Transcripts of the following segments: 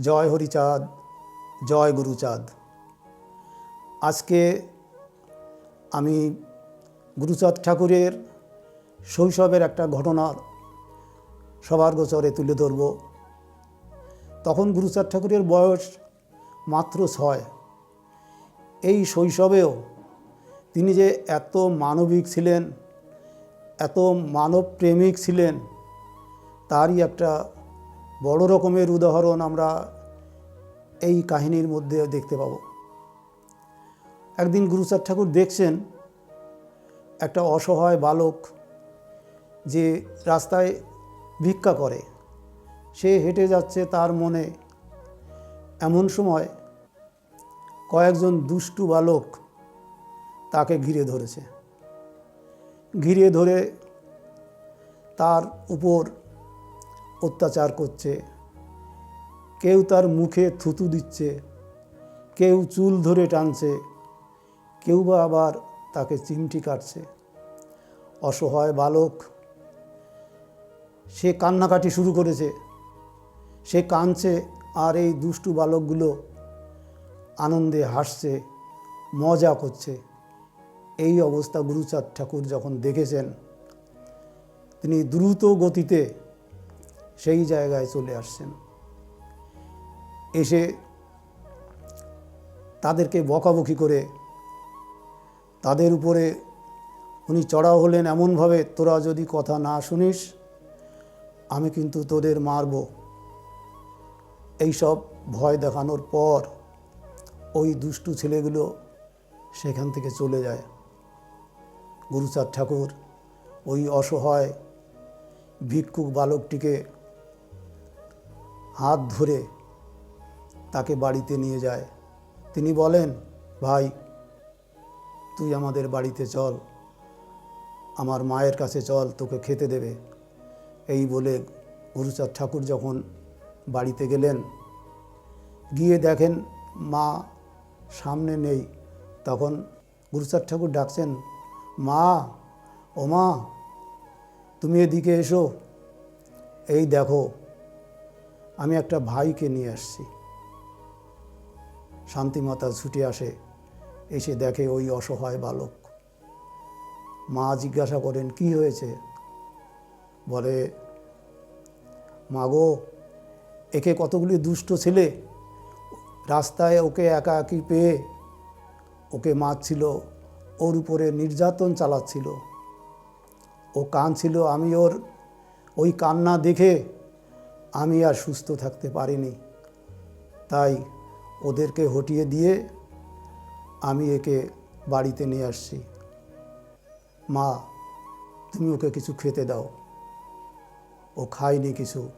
জয় হরিচাঁদ, জয় গুরুচাঁদ। আজকে আমি গুরুচাঁদ ঠাকুরের শৈশবের একটা ঘটনা সবার গোচরে তুলে ধরব। তখন গুরুচাঁদ ঠাকুরের বয়স মাত্র ছয়। এই শৈশবেও তিনি যে এত মানবিক ছিলেন, এত মানব প্রেমিক ছিলেন, তারই একটা বড় রকমের উদাহরণ আমরা এই কাহিনীর মধ্যে দেখতে পাব। একদিন গুরুচাঁদ ঠাকুর দেখছেন একটা অসহায় বালক যে রাস্তায় ভিক্ষা করে। সে হেঁটে যাচ্ছে তার মনে এমন সময় কয়েকজন দুষ্টু বালক তাকে ঘিরে ধরেছে। ঘিরে ধরে তার উপর অত্যাচার করছে। কেউ তার মুখে থুতু দিচ্ছে। কেউ চুল ধরে টানছে। কেউ বা আবার তাকে চিমটি কাটছে। অসহায় বালক, সে কান্নাকাটি শুরু করেছে। সে কাঁদছে আর এই দুষ্টু বালকগুলো আনন্দে হাসছে, মজা করছে। এই অবস্থা গুরুচাঁদ ঠাকুর যখন দেখেছেন, তিনি দ্রুত গতিতে সেই জায়গায় চলে আসছেন। এসে তাদেরকে বকাবকি করে তাদের উপরে উনি চড়াও হলেন, এমনভাবে তোরা যদি কথা না শুনিস, আমি কিন্তু তোদের মারব। এইসব ভয় দেখানোর পর ওই দুষ্টু ছেলেগুলো সেখান থেকে চলে যায়। গুরুচাঁদ ঠাকুর ওই অসহায় ভিক্ষুক বালকটিকে হাত ধরে তাকে বাড়িতে নিয়ে যায়। তিনি বলেন, ভাই, তুই আমাদের বাড়িতে চল। আমার মায়ের কাছে চল, তোকে খেতে দেবে। এই বলে গুরুচাঁদ ঠাকুর যখন বাড়িতে গেলেন, গিয়ে দেখেন মা সামনে নেই। তখন গুরুচাঁদ ঠাকুর ডাকছেন, মা, ও মা, তুমি এদিকে এসো। এই দেখো আমি একটা ভাইকে নিয়ে আসছি। শান্তিমাতা ছুটে আসে, এসে দেখে ওই অসহায় বালক। মা জিজ্ঞাসা করেন, কি হয়েছে? বলে মাগো একে কতগুলি দুষ্ট ছেলে। রাস্তায় ওকে একা একি পেয়ে ওকে মারছিল, ওর উপরে নির্যাতন চালাচ্ছিল। ও কাঁদছিল, আমি ওর ওই কান্না দেখে আমি আর সুস্থ থাকতে পারিনি। তাই ওদেরকে হটিয়ে দিয়ে আমি একে বাড়িতে নিয়ে আসছি। মা, তুমি ওকে কিছু খেতে দাও। ও খায়নি কিছু।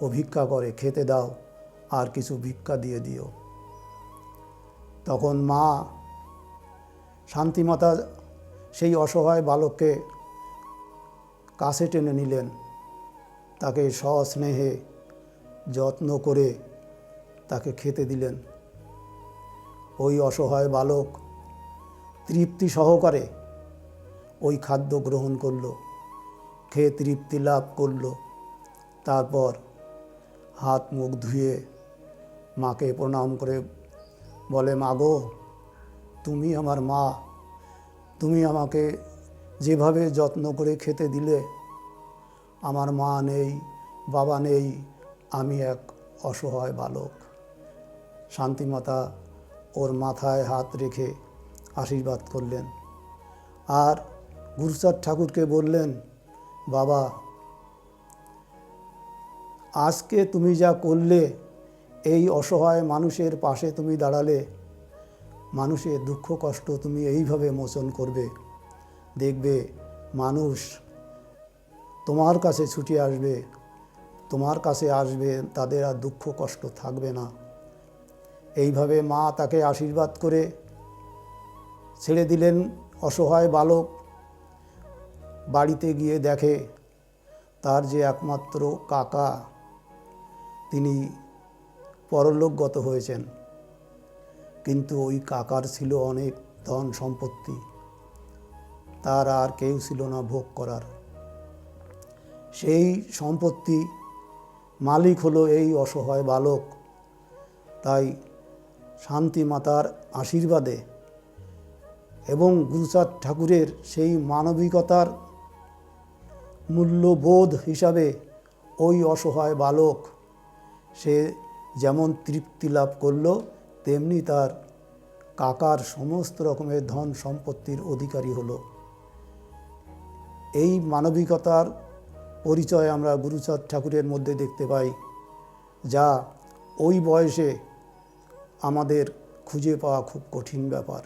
ও ভিক্ষা করে, খেতে দাও, আর কিছু ভিক্ষা দিয়ে দিও। তখন মা শান্তিমাতা সেই অসহায় বালককে কাছে টেনে নিলেন। তাকে সস্নেহে যত্ন করে তাকে খেতে দিলেন। ওই অসহায় বালক তৃপ্তি সহকারে ওই খাদ্য গ্রহণ করল, খেয়ে তৃপ্তি লাভ করল। তারপর হাত মুখ ধুয়ে মাকে প্রণাম করে বলে মাগো তুমি আমার মা। তুমি আমাকে যেভাবে যত্ন করে খেতে দিলে আমার মা নেই, বাবা নেই, আমি এক অসহায় বালক। শান্তিমাতা ওর মাথায় হাত রেখে আশীর্বাদ করলেন। আর গুরুচাঁদ ঠাকুরকে বললেন, বাবা, আজকে তুমি যা করলে, এই অসহায় মানুষের পাশে তুমি দাঁড়ালে, মানুষের দুঃখ কষ্ট তুমি এইভাবে মোচন করবে। দেখবে মানুষ তোমার কাছে ছুটে আসবে, তোমার কাছে আসবে, তাদের আর দুঃখ কষ্ট থাকবে না। এইভাবে মা তাকে আশীর্বাদ করে ছেড়ে দিলেন অসহায় বালক। বাড়িতে গিয়ে দেখে তার যে একমাত্র কাকা, তিনি পরলোকগত হয়েছেন। কিন্তু ওই কাকার ছিল অনেক ধন সম্পত্তি। তার আর কেউ ছিল না ভোগ করার। সেই সম্পত্তি মালিক হলো এই অসহায় বালক। তাই শান্তি মাতার আশীর্বাদে এবং গুরুচাঁদ ঠাকুরের সেই মানবিকতার মূল্যবোধ হিসাবে ওই অসহায় বালক সে যেমন তৃপ্তি লাভ করল, তেমনি তার কাকার সমস্ত রকমের ধন সম্পত্তির অধিকারী হলো। এই মানবিকতার পরিচয় আমরা গুরুচাঁদ ঠাকুরের মধ্যে দেখতে পাই, যা ওই বয়সে আমাদের খুঁজে পাওয়া খুব কঠিন ব্যাপার।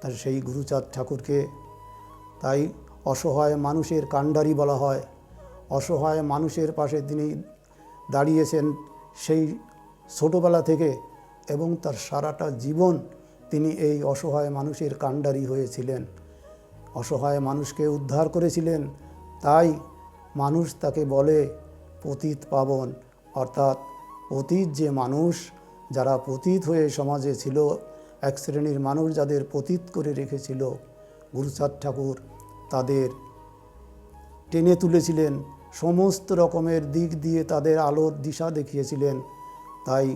তার সেই গুরুচাঁদ ঠাকুরকে তাই অসহায় মানুষের কাণ্ডারি বলা হয়। অসহায় মানুষের পাশে তিনি দাঁড়িয়েছেন সেই ছোটোবেলা থেকে এবং তার সারাটা জীবন তিনি এই অসহায় মানুষের কাণ্ডারি হয়েছিলেন। অসহায় মানুষকে উদ্ধার করেছিলেন, তাই মানুষ তাকে বলে পতীত পাবন। অর্থাৎ পতিত যে মানুষ, যারা পতিত হয়ে সমাজে ছিল, এক শ্রেণির মানুষ যাদের পতীত করে রেখেছিল গুরুচাঁদ ঠাকুর তাদের টেনে তুলেছিলেন, সমস্ত রকমের দিক দিয়ে তাদের আলোর দিশা দেখিয়েছিলেন। তাই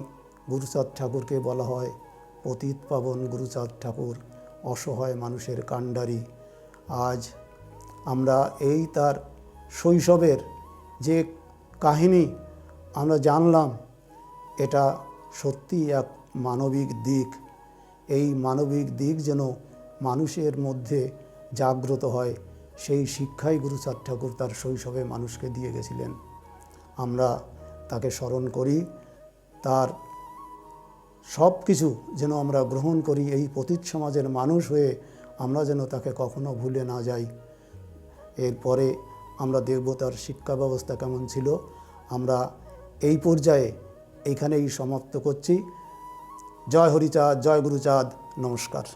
গুরুচাঁদ ঠাকুরকে বলা হয় পতীত পাবন গুরুচাঁদ ঠাকুর, অসহায় মানুষের কাণ্ডারি। আজ আমরা এই তার শৈশবের যে কাহিনী আমরা জানলাম, এটা সত্যি এক মানবিক দিক। এই মানবিক দিক যেন মানুষের মধ্যে জাগ্রত হয়, সেই শিক্ষাই গুরুচাঁদ ঠাকুর তার শৈশবে মানুষকে দিয়ে গেছিলেন। আমরা তাকে স্মরণ করি, তার সব কিছু যেন আমরা গ্রহণ করি, এই পতিত সমাজের মানুষ হয়ে আমরা যেন তাকে কখনো ভুলে না যাই। এরপরে আমরা দেখব তার শিক্ষা ব্যবস্থা কেমন ছিল, আমরা এই পর্যায়ে এইখানেই সমাপ্ত করছি। জয় হরিচাঁদ, জয় গুরুচাঁদ, নমস্কার।